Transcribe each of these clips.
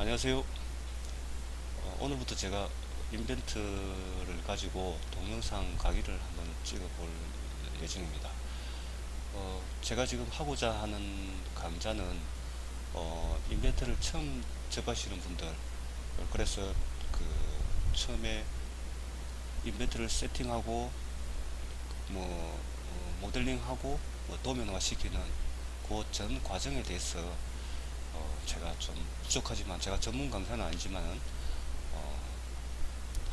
안녕하세요. 어, 오늘부터 제가 인벤트를 가지고 동영상 강의를 한번 찍어 볼 예정입니다. 어, 제가 지금 하고자 하는 강좌는 어, 인벤트를 처음 접하시는 분들 어, 그래서 그 처음에 인벤트를 세팅하고 뭐 어, 모델링하고 뭐 도면화 시키는 그 전 과정에 대해서 어, 제가 좀 부족하지만 제가 전문 강사는 아니지만은 어,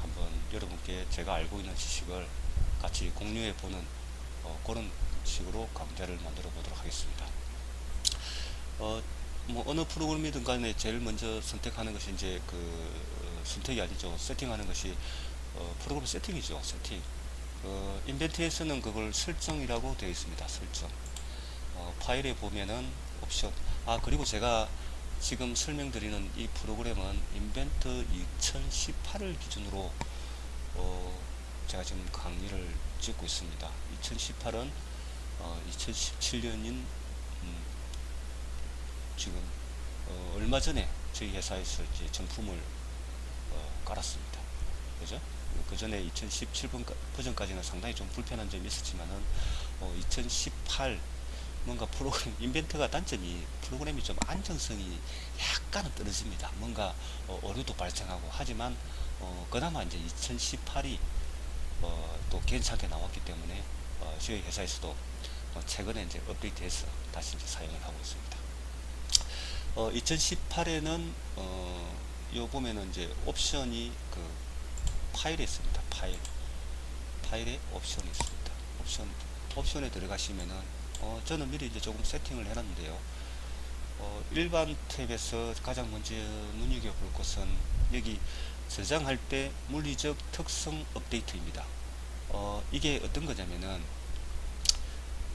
한번 여러분께 제가 알고 있는 지식을 같이 공유해 보는 어, 그런 식으로 강좌를 만들어 보도록 하겠습니다. 어, 뭐 어느 프로그램이든 간에 제일 먼저 선택하는 것이 이제 그 어, 선택이 아니죠. 세팅하는 것이 어, 프로그램 세팅이죠. 세팅. 어, 인벤트에서는 그걸 설정이라고 되어 있습니다. 설정. 어, 파일에 보면은 옵션. 아 그리고 제가 지금 설명드리는 이 프로그램은 인벤트 2018을 기준으로 어, 제가 지금 강의를 찍고 있습니다. 2018은 어, 2017년인 음, 지금 어, 얼마 전에 저희 회사에서 이제 정품을 어, 깔았습니다. 그죠? 그 전에 2017번 버전까지는 상당히 좀 불편한 점이 있었지만은 어, 2018 뭔가 프로그램 인벤트가 단점이 프로그램이 좀 안정성이 약간은 떨어집니다. 뭔가 어, 오류도 발생하고 하지만 어, 그나마 이제 2018이 어, 또 괜찮게 나왔기 때문에 어, 저희 회사에서도 어, 최근에 이제 업데이트해서 다시 이제 사용을 하고 있습니다. 어, 2018에는 어, 요 보면은 이제 옵션이 그 파일에 있습니다. 파일 파일에 옵션이 있습니다. 옵션 옵션에 들어가시면은 어, 저는 미리 이제 조금 세팅을 해놨는데요. 어, 일반 탭에서 가장 먼저 눈여겨볼 것은 여기 저장할 때 물리적 특성 업데이트입니다. 어, 이게 어떤 거냐면은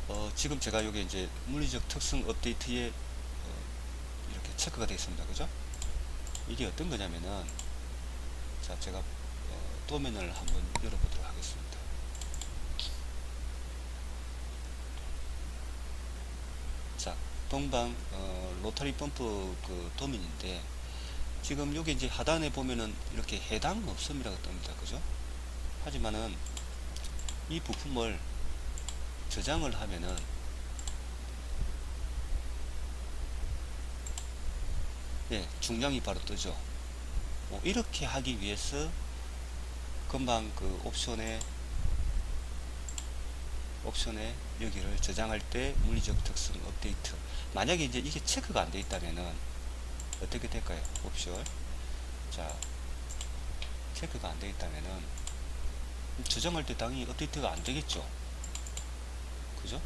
어, 지금 제가 여기 이제 물리적 특성 업데이트에 어, 이렇게 체크가 되어 있습니다. 그죠? 이게 어떤 거냐면은 자 제가 어, 도면을 한번 열어보도록 하겠습니다. 자, 동방 어, 로터리 펌프 그 도면인데 지금 여기 이제 하단에 보면은 이렇게 해당 없음이라고 뜹니다. 그죠? 하지만은 이 부품을 저장을 하면은 예, 중량이 바로 뜨죠. 뭐 이렇게 하기 위해서 금방 그 옵션에 옵션에 여기를 저장할 때 물리적 특성 업데이트. 만약에 이제 이게 체크가 안 돼 있다면은 어떻게 될까요? 옵션. 자 체크가 안 돼 있다면은 저장할 때 당연히 업데이트가 안 되겠죠. 그죠?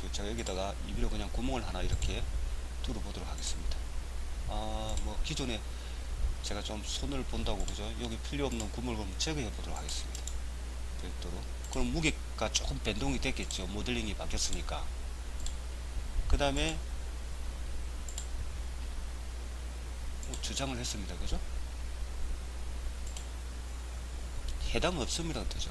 그 제가 여기다가 입으로 그냥 구멍을 하나 이렇게 뚫어 보도록 하겠습니다. 아 뭐 기존에 제가 좀 손을 본다고 그죠? 여기 필요 없는 구멍을 제거해 보도록 하겠습니다. 별도로 그럼 무게 가 조금 변동이 됐겠죠. 모델링이 바뀌었으니까. 그 다음에 뭐 저장을 했습니다. 그죠? 해당 없음이라고 뜨죠?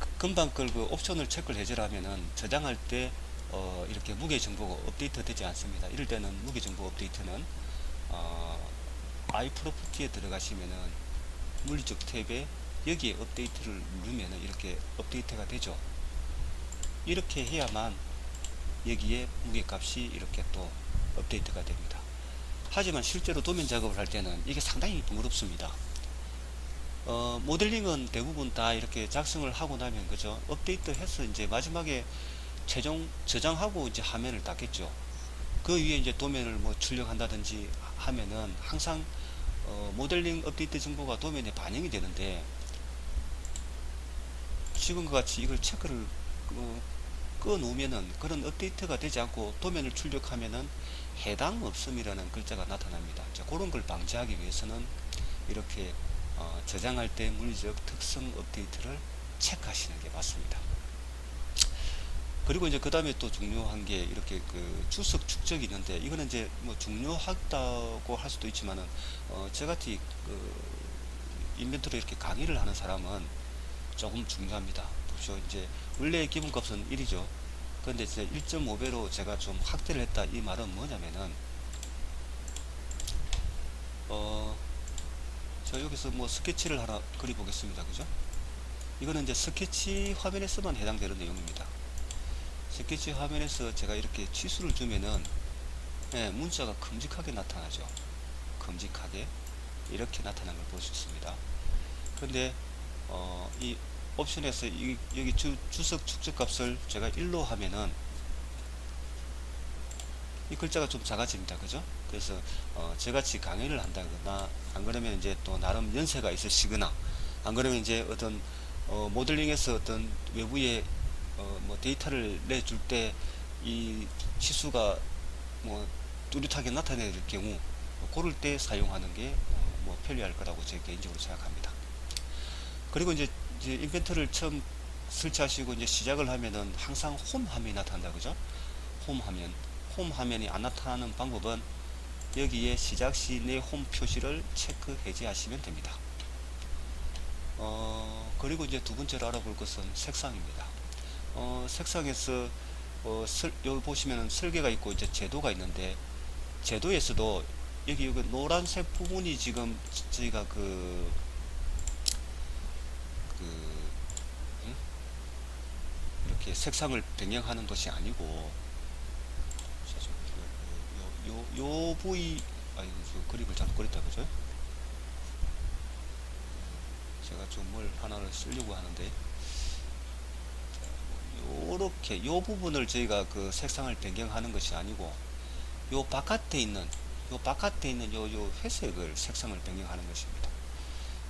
그- 금방 끌그 옵션을 체크를 해제하면은 저장할 때 어, 이렇게 무게 정보가 업데이트 되지 않습니다. 이럴 때는 무게 정보 업데이트는 어, i 프로퍼티에 들어가시면은 물리적 탭에 여기에 업데이트를 누르면은 이렇게 업데이트가 되죠. 이렇게 해야만 여기에 무게값이 이렇게 또 업데이트가 됩니다. 하지만 실제로 도면 작업을 할 때는 이게 상당히 번거롭습니다. 어, 모델링은 대부분 다 이렇게 작성을 하고 나면 그죠? 업데이트 해서 이제 마지막에 최종 저장하고 이제 화면을 닫겠죠. 그 위에 이제 도면을 뭐 출력한다든지 하면은 항상 어, 모델링 업데이트 정보가 도면에 반영이 되는데 지금과 같이 이걸 체크를 어, 꺼 놓으면은 그런 업데이트가 되지 않고 도면을 출력하면은 해당 없음이라는 글자가 나타납니다. 자, 그런 걸 방지하기 위해서는 이렇게 어, 저장할 때 물리적 특성 업데이트를 체크하시는 게 맞습니다. 그리고 이제 그 다음에 또 중요한 게 이렇게 그 주석 축적이 있는데 이거는 이제 뭐 중요하다고 할 수도 있지만은 어, 저같이 그 인벤토리 이렇게 강의를 하는 사람은 조금 중요합니다. 보십시오. 이제 원래 기본값은 1이죠. 근데 이제 1.5배로 제가 좀 확대를 했다 이 말은 뭐냐면은 어, 저 여기서 뭐 스케치를 하나 그려 보겠습니다. 그죠? 이거는 이제 스케치 화면에서만 해당되는 내용입니다. 스케치 화면에서 제가 이렇게 치수를 주면은 예, 문자가 큼직하게 나타나죠. 큼직하게 이렇게 나타나는 걸 볼 수 있습니다. 근데 어, 이 옵션에서 이, 여기 주, 주석 축적 값을 제가 1로 하면은 이 글자가 좀 작아집니다. 그죠? 그래서 어, 저같이 강의를 한다거나 안 그러면 이제 또 나름 연세가 있으시거나 안 그러면 이제 어떤 어, 모델링에서 어떤 외부에 어, 뭐 데이터를 내줄 때 이 치수가 뭐 뚜렷하게 나타낼 경우 고를 때 사용하는 게 어, 뭐 편리할 거라고 제 개인적으로 생각합니다. 그리고 이제, 이제 인벤터를 처음 설치하시고 이제 시작을 하면은 항상 홈 화면이 나타난다 그죠? 홈 화면. 홈 화면이 안 나타나는 방법은 여기에 시작 시 내 홈 표시를 체크 해제하시면 됩니다. 어, 그리고 이제 두 번째로 알아볼 것은 색상입니다. 어, 색상에서 어, 설, 여기 보시면은 설계가 있고 이제 제도가 있는데 제도에서도 여기 여기 노란색 부분이 지금 저희가 그, 그 음? 이렇게 색상을 변경하는 것이 아니고 그, 요, 요, 요 부위 아니 저 그립을 잘못 그렸다 그죠? 제가 좀 뭘 하나를 쓰려고 하는데 요렇게 요 부분을 저희가 그 색상을 변경하는 것이 아니고 요 바깥에 있는 요 바깥에 있는 요, 요 회색을 색상을 변경하는 것입니다.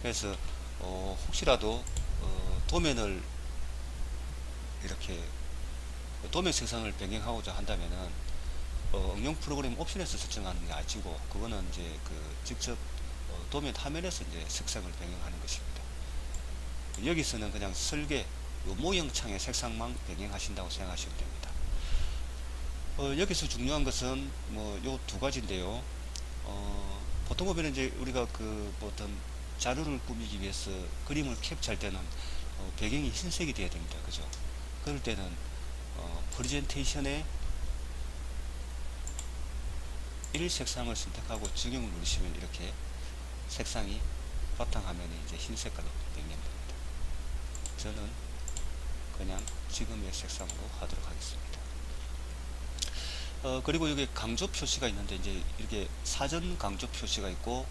그래서 어, 혹시라도 어, 도면을 이렇게 도면 색상을 변경하고자 한다면은 어, 응용 프로그램 옵션에서 설정하는 게 아니고 그거는 이제 그 직접 어, 도면 화면에서 이제 색상을 변경하는 것입니다. 여기서는 그냥 설계 요 모형창의 색상만 변경하신다고 생각하시면 됩니다. 어, 여기서 중요한 것은 뭐 요 두 가지인데요. 어, 보통 보면 이제 우리가 그뭐 어떤 자료를 꾸미기 위해서 그림을 캡처할 때는 어, 배경이 흰색이 돼야 됩니다. 그죠? 그럴 때는 어, 프레젠테이션에 1 색상을 선택하고 적용을 누르시면 이렇게 색상이 바탕화면이 이제 흰색깔로 변경됩니다. 저는 그냥 지금의 색상으로 하도록 하겠습니다. 어, 그리고 여기 강조 표시가 있는데 이제 이렇게 사전 강조 표시가 있고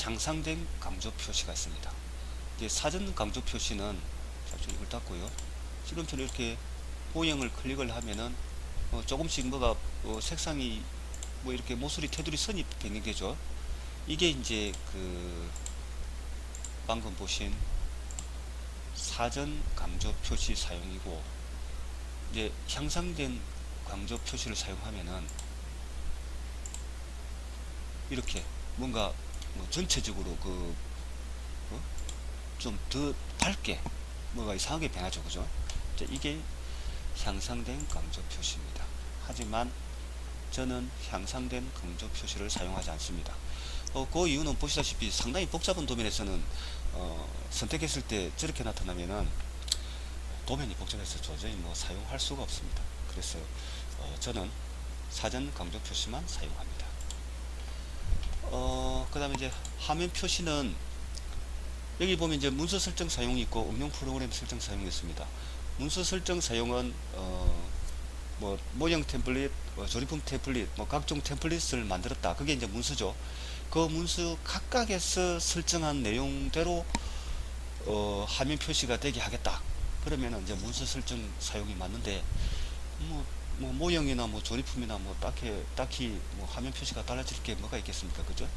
향상된 강조 표시가 있습니다. 이제 사전 강조 표시는 잠시 이걸 닫고요. 지금처럼 이렇게 모형을 클릭을 하면은 어, 조금씩 뭐가 어, 색상이 뭐 이렇게 모서리 테두리 선이 변경되죠. 이게 이제 그 방금 보신 사전 강조 표시 사용이고 이제 향상된 강조 표시를 사용하면은 이렇게 뭔가 뭐 전체적으로 그 좀더 밝게 뭐가 이상하게 변하죠. 그죠? 이제 이게 향상된 강조 표시입니다. 하지만 저는 향상된 강조 표시를 사용하지 않습니다. 어, 그 이유는 보시다시피 상당히 복잡한 도면에서는 어, 선택했을 때 저렇게 나타나면은 도면이 복잡해서 도저히 뭐 사용할 수가 없습니다. 그래서 어, 저는 사전 강조 표시만 사용합니다. 어, 그 다음에 이제 화면 표시는 여기 보면 이제 문서 설정 사용이 있고 응용 프로그램 설정 사용이 있습니다. 문서 설정 사용은 어, 뭐 모형 템플릿, 뭐 조립품 템플릿, 뭐 각종 템플릿을 만들었다. 그게 이제 문서죠. 그 문서 각각에서 설정한 내용대로 어, 화면 표시가 되게 하겠다. 그러면 이제 문서 설정 사용이 맞는데 뭐, 뭐 모형이나 뭐 조립품이나 뭐 딱히 딱히 뭐 화면 표시가 달라질 게 뭐가 있겠습니까, 그죠?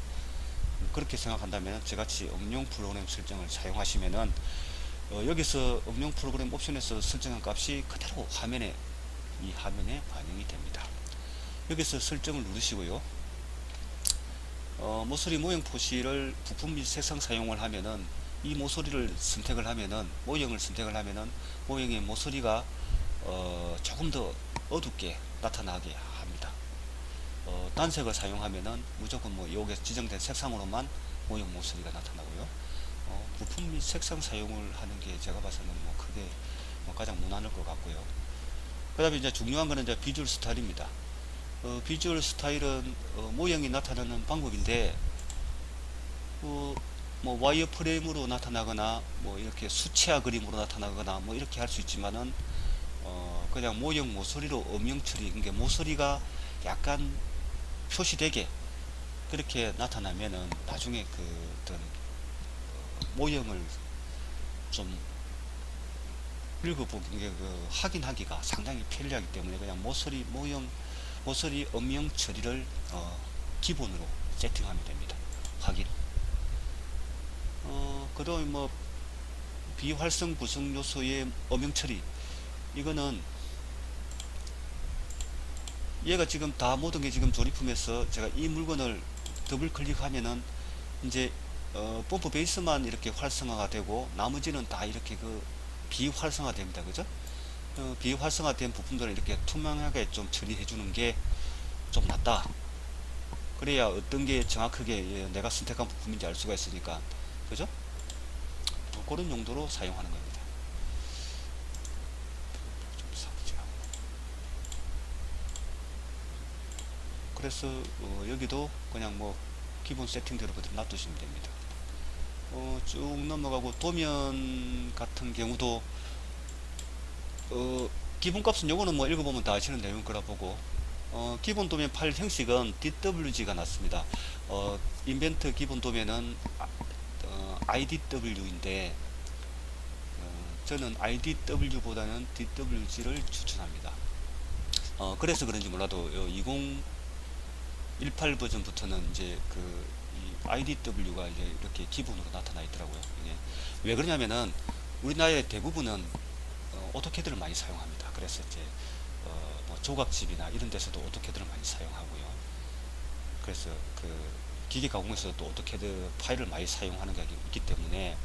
그렇게 생각한다면 저같이 응용 프로그램 설정을 사용하시면은 어, 여기서 응용 프로그램 옵션에서 설정한 값이 그대로 화면에 이 화면에 반영이 됩니다. 여기서 설정을 누르시고요. 어, 모서리 모형 표시를 부품 및 색상 사용을 하면은 이 모서리를 선택을 하면은 모형을 선택을 하면은 모형의 모서리가 어, 조금 더 어둡게 나타나게 합니다. 어, 단색을 사용하면은 무조건 뭐 여기에 지정된 색상으로만 모형 모서리가 나타나고요. 어, 부품 및 색상 사용을 하는 게 제가 봐서는 뭐 크게 뭐 가장 무난할 것 같고요. 그 다음에 이제 중요한 거는 이제 비주얼 스타일입니다. 어, 비주얼 스타일은 어, 모형이 나타나는 방법인데 어, 뭐 와이어 프레임으로 나타나거나 뭐 이렇게 수채화 그림으로 나타나거나 뭐 이렇게 할 수 있지만은 어, 그냥 모형 모서리로 음영 처리 그러니까 모서리가 약간 표시되게 그렇게 나타나면은 나중에 그 어떤 어, 모형을 좀 읽어보기 그 확인하기가 상당히 편리하기 때문에 그냥 모서리 모형 모서리 음영 처리를 어, 기본으로 세팅하면 됩니다. 확인. 어, 그다음에 뭐 비활성 구성 요소의 음영 처리 이거는 얘가 지금 다 모든 게 지금 조립품에서 제가 이 물건을 더블 클릭하면은 이제 어, 펌프 베이스만 이렇게 활성화가 되고 나머지는 다 이렇게 그 비활성화 됩니다. 그죠? 어, 비활성화된 부품들을 이렇게 투명하게 좀 처리해 주는 게 좀 낫다. 그래야 어떤 게 정확하게 예, 내가 선택한 부품인지 알 수가 있으니까. 그죠? 어, 그런 용도로 사용하는 겁니다. 좀 삭제하고. 그래서 어, 여기도 그냥 뭐 기본 세팅대로 그대로 놔두시면 됩니다. 어, 쭉 넘어가고 도면 같은 경우도 어, 기본값은 요거는 뭐 읽어보면 다 아시는 내용 거라 보고 어, 기본 도면 파일 형식은 DWG가 났습니다. 어, 인벤트 기본 도면은 아, 어, IDW인데 어, 저는 IDW보다는 DWG를 추천합니다. 어, 그래서 그런지 몰라도 2018 버전부터는 이제 그 IDW가 이제 이렇게 기본으로 나타나 있더라고요. 이게 왜 그러냐면은 우리나라의 대부분은 어, 오토캐드를 많이 사용합니다. 그래서 이제 어, 뭐 조각집이나 이런 데서도 오토캐드를 많이 사용하고요. 그래서 그 기계 가공에서도 또 오토캐드 파일을 많이 사용하는 게 있기 때문에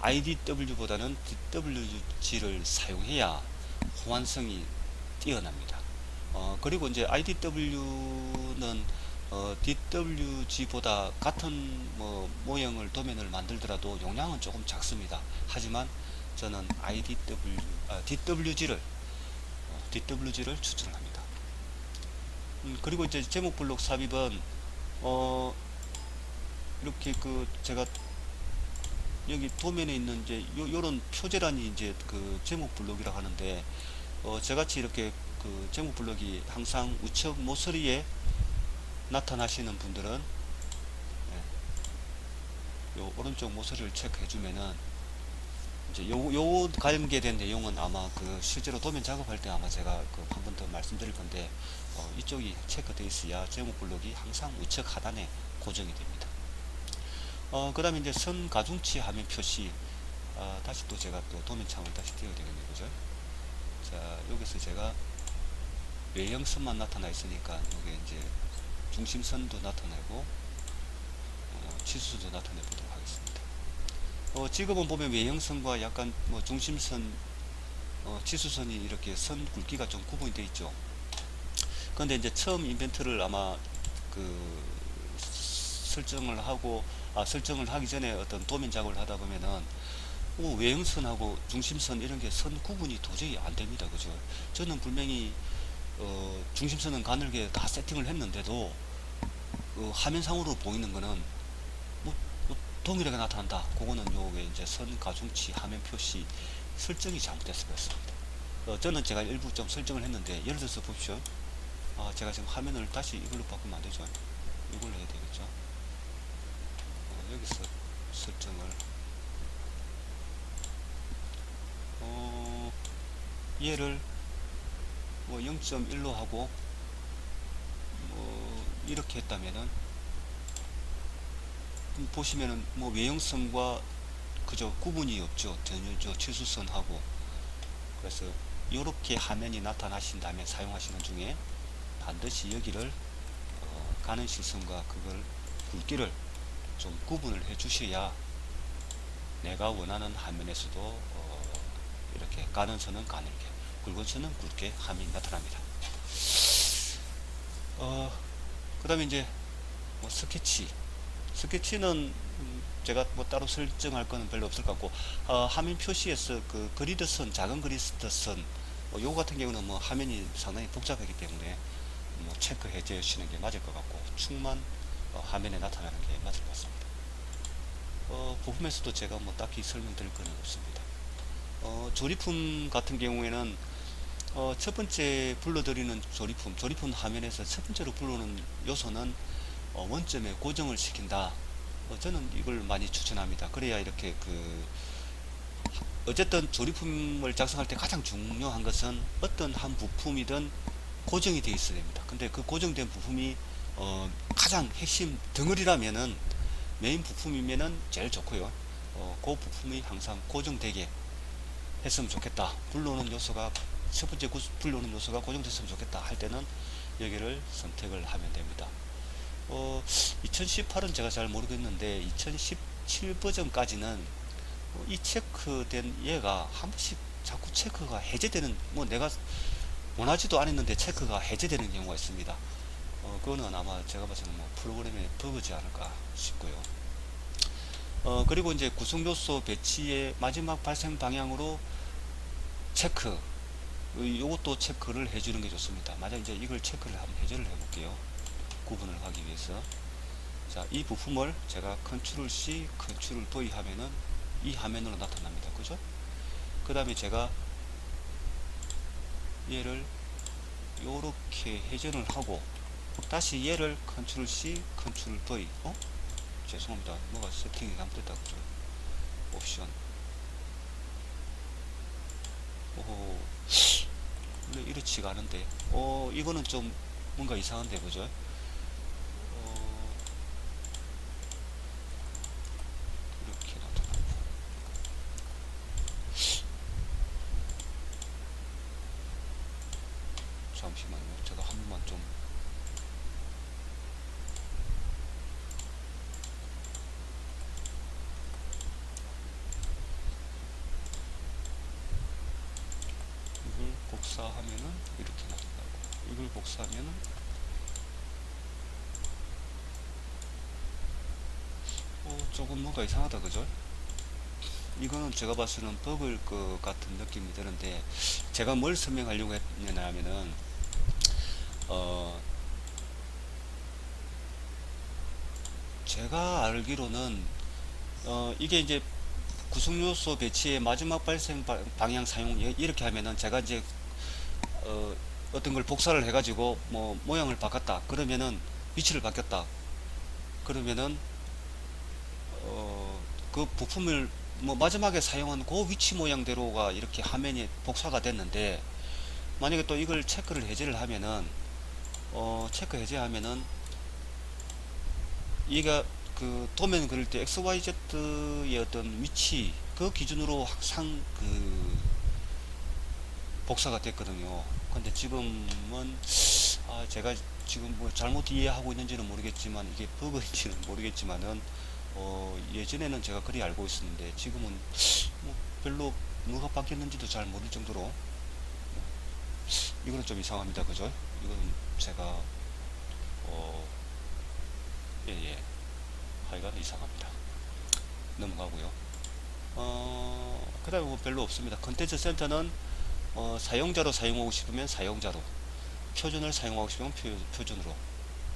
IDW보다는 DWG를 사용해야 호환성이 뛰어납니다. 어, 그리고 이제 IDW는 어, DWG보다 같은 뭐 모형을 도면을 만들더라도 용량은 조금 작습니다. 하지만 저는 IDW, 아, DWG를 어, DWG를 추천합니다. 음, 그리고 이제 제목 블록 삽입은 어, 이렇게 그 제가 여기 도면에 있는 이제 요, 요런 표제란이 이제 그 제목 블록이라고 하는데 어, 저같이 이렇게 그 제목 블록이 항상 우측 모서리에 나타나시는 분들은 예, 요 오른쪽 모서리를 체크해 주면은 이제 요, 요 관계된 내용은 아마 그 실제로 도면 작업할 때 아마 제가 그 한 번 더 말씀드릴 건데 어, 이쪽이 체크되어 있어야 제목 블록이 항상 우측 하단에 고정이 됩니다. 어, 그 다음에 이제 선 가중치 화면 표시 아, 다시 또 제가 또 도면 창을 다시 띄워야 되겠네요. 그죠? 자, 여기서 제가 외형선만 나타나 있으니까 이게 이제 중심선도 나타내고 어, 치수도 나타내 보도록 하겠습니다. 어, 지금은 보면 외형선과 약간 뭐 중심선, 어, 치수선이 이렇게 선 굵기가 좀 구분이 되어 있죠. 그런데 이제 처음 인벤트를 아마 그 설정을 하고 아, 설정을 하기 전에 어떤 도면 작업을 하다 보면은 어, 외형선하고 중심선 이런 게 선 구분이 도저히 안 됩니다. 그죠? 저는 분명히 어, 중심선은 가늘게 다 세팅을 했는데도 어, 화면상으로 보이는 거는 뭐, 뭐 동일하게 나타난다. 그거는 요게 이제 선 가중치 화면 표시 설정이 잘못돼서 그렇습니다. 어, 저는 제가 일부 좀 설정을 했는데 예를 들어서 보십시오. 아, 제가 지금 화면을 다시 이걸로 바꾸면 안 되죠. 이걸로 해야 되겠죠. 어, 여기서 설정을 어, 얘를 뭐 0.1로 하고 뭐 이렇게 했다면은 음, 보시면은 뭐 외형선과 그저 구분이 없죠. 전혀 저 치수선하고. 그래서 이렇게 화면이 나타나신다면 사용하시는 중에 반드시 여기를 어, 가는 실선과 그걸 굵기를 좀 구분을 해 주셔야 내가 원하는 화면에서도 어, 이렇게 가는 선은 가늘게 굵은 선은 굵게 화면이 나타납니다. 어, 그 다음에 이제 뭐 스케치. 스케치는 음, 제가 뭐 따로 설정할 거는 별로 없을 것 같고, 어, 화면 표시에서 그 그리드 선, 작은 그리드 선, 뭐 요거 같은 경우는 뭐 화면이 상당히 복잡하기 때문에 뭐 체크해 주시는 게 맞을 것 같고, 축만 어, 화면에 나타나는 게 맞을 것 같습니다. 어, 부품에서도 제가 뭐 딱히 설명드릴 건 없습니다. 어, 조립품 같은 경우에는 어, 첫 번째 불러드리는 조립품, 조립품 화면에서 첫 번째로 불러오는 요소는 어, 원점에 고정을 시킨다. 어, 저는 이걸 많이 추천합니다. 그래야 이렇게 그 어쨌든 조립품을 작성할 때 가장 중요한 것은 어떤 한 부품이든 고정이 되어 있어야 됩니다. 근데 그 고정된 부품이 어, 가장 핵심 덩어리라면은 메인 부품이면은 제일 좋고요. 어, 그 부품이 항상 고정되게 했으면 좋겠다. 불러오는 요소가 첫 번째 구- 불러오는 요소가 고정됐으면 좋겠다 할 때는 여기를 선택을 하면 됩니다. 어, 2018은 제가 잘 모르겠는데 2017 버전까지는 어, 이 체크된 얘가 한 번씩 자꾸 체크가 해제되는 뭐 내가 원하지도 않았는데 체크가 해제되는 경우가 있습니다. 어, 그거는 아마 제가 봐서는 뭐 프로그램의 버그지 않을까 싶고요. 어, 그리고 이제 구성 요소 배치의 마지막 발생 방향으로 체크. 어, 요것도 체크를 해주는 게 좋습니다. 만약 이제 이걸 체크를 한번 해제를 해볼게요. 구분을 하기 위해서. 자, 이 부품을 제가 컨트롤 C, 컨트롤 V 하면은 이 화면으로 나타납니다. 그죠? 그 다음에 제가 얘를 요렇게 회전을 하고 다시 얘를 컨트롤 C, 컨트롤 V 어? 죄송합니다. 뭐가 세팅이 잘못됐다 그죠? 옵션 오원 래 이렇지가 않은데 어 이거는 좀 뭔가 이상한데 그죠? 어, 이렇게 나타나고 잠시만요. 제가 한 번만 좀 이걸 복사하면은 이렇게 이걸 복사하면은 어, 조금 뭔가 이상하다 그죠? 이거는 제가 봤을 때는 버그일 것 같은 느낌이 드는데 제가 뭘 설명하려고 했냐면은 어 제가 알기로는 어 이게 이제 구성 요소 배치의 마지막 발생 바- 방향 사용 이- 이렇게 하면은 제가 이제 어 어떤 걸 복사를 해가지고 뭐 모양을 바꿨다 그러면은 위치를 바뀌었다 그러면은 어 그 부품을 뭐 마지막에 사용한 그 위치 모양대로가 이렇게 화면이 복사가 됐는데 만약에 또 이걸 체크를 해제를 하면은 어 체크 해제하면은 얘가 그 도면 그릴 때 XYZ의 어떤 위치 그 기준으로 항상 그 복사가 됐거든요. 근데 지금은 아 제가 지금 뭐 잘못 이해하고 있는지는 모르겠지만 이게 버그인지는 모르겠지만은 어 예전에는 제가 그리 알고 있었는데 지금은 뭐 별로 뭐가 바뀌었는지도 잘 모를 정도로 이거는 좀 이상합니다. 그죠? 이거는 제가 어 예예 하여간 이상합니다. 넘어가고요. 어, 그 다음에 뭐 별로 없습니다. 컨텐츠 센터는 어, 사용자로 사용하고 싶으면 사용자로, 표준을 사용하고 싶으면 표, 표준으로.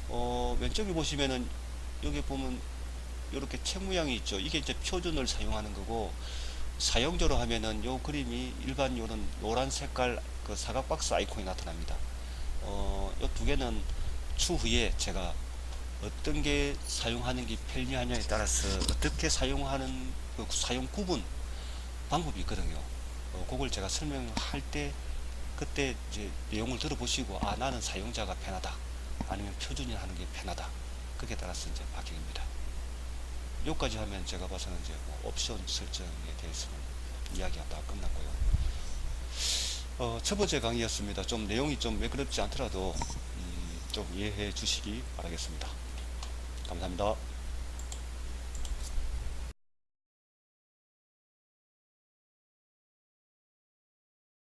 어, 왼쪽에 보시면은 여기 보면 이렇게 책 모양이 있죠. 이게 이제 표준을 사용하는 거고 사용자로 하면은 요 그림이 일반 요런 노란 색깔 그 사각 박스 아이콘이 나타납니다. 어, 요 두 개는 추후에 제가 어떤 게 사용하는 게 편리하냐에 따라서 어떻게 사용하는 그 사용 구분 방법이 있거든요. 어, 그걸 제가 설명할 때 그때 이제 내용을 들어보시고 아 나는 사용자가 편하다 아니면 표준이 하는 게 편하다 그게 따라서 이제 바뀝니다. 여기까지 하면 제가 봐서는 이제 뭐 옵션 설정에 대해서는 이야기가 다 끝났고요. 어, 첫 번째 강의였습니다. 좀 내용이 좀 매끄럽지 않더라도 음, 좀 이해해 주시기 바라겠습니다. 감사합니다.